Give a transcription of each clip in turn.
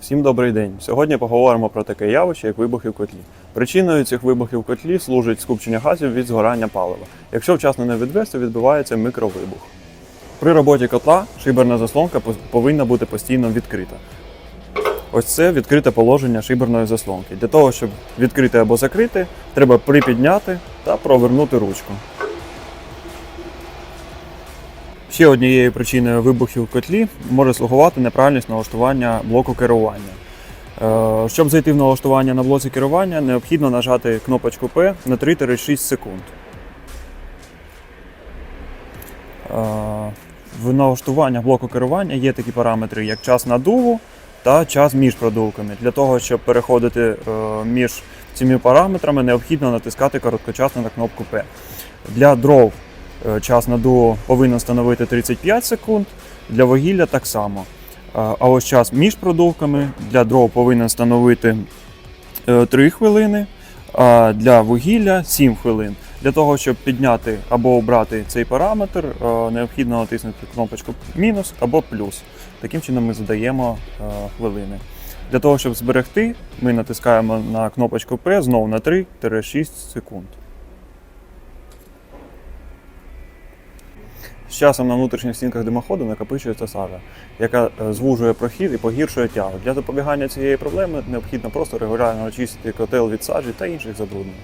Всім добрий день. Сьогодні поговоримо про таке явище, як вибухи в котлі. Причиною цих вибухів в котлі служить скупчення газів від згорання палива. Якщо вчасно не відвести, відбувається мікровибух. При роботі котла шиберна заслонка повинна бути постійно відкрита. Ось це відкрите положення шиберної заслонки. Для того, щоб відкрити або закрити, треба припідняти та провернути ручку. Ще однією причиною вибухів в котлі може слугувати неправильність налаштування блоку керування. Е, Щоб зайти в налаштування на блоці керування, необхідно нажати кнопочку P на 3-6 секунд. Е, В налаштуваннях блоку керування є такі параметри, як час надуву та час між продувками. Для того, щоб переходити е, між цими параметрами, необхідно натискати короткочасно на кнопку P. Для дров е, час надуву повинен становити 35 секунд, для вугілля так само. А а ось час між продувками для дров повинен становити е, 3 хвилини, а для вугілля 7 хвилин. Для того, щоб підняти або обрати цей параметр, е, необхідно натиснути кнопочку мінус або плюс. Таким чином ми задаємо е, хвилини. Для того, щоб зберегти, ми натискаємо на кнопочку P знову на 3-6 секунд. Часом на внутрішніх стінках димоходу накопичується сажа, яка е, звужує прохід і погіршує тягу. Для запобігання цієї проблеми необхідно просто регулярно очистити котел від сажі та інших забруднень.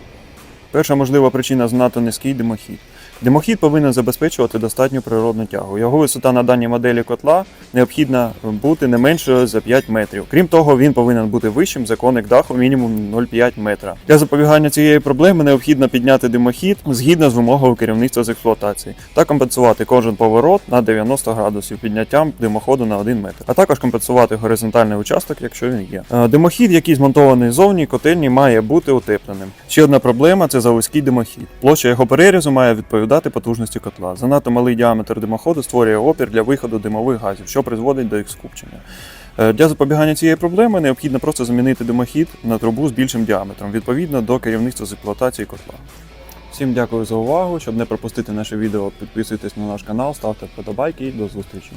Перша можлива причина знато низький димохід. Димохід повинен забезпечувати достатню природну тягу. Його висота на даній моделі котла необхідна бути не меншою за 5 метрів. Крім того, він повинен бути вищим за коник даху мінімум 0,5 метра. Для запобігання цієї проблеми необхідно підняти димохід згідно з вимогою керівництва з експлуатації та компенсувати кожен поворот на 90 градусів підняттям димоходу на 1 метр, а також компенсувати горизонтальний участок, якщо він є. Е, Димохід, який змонтований зовні котельні, має бути утепленим. Ще одна проблема це заводський димохід. Площа його перерізу має відповідати потужності котла. Занадто малий діаметр димоходу створює опір для виходу димових газів, що призводить до їх скупчення. Е, Для запобігання цієї проблеми необхідно просто замінити димохід на трубу з більшим діаметром, відповідно до керівництва з експлуатації котла. Всім дякую за увагу. Щоб не пропустити наше відео, підписуйтесь на наш канал, ставте вподобайки і до зустрічі.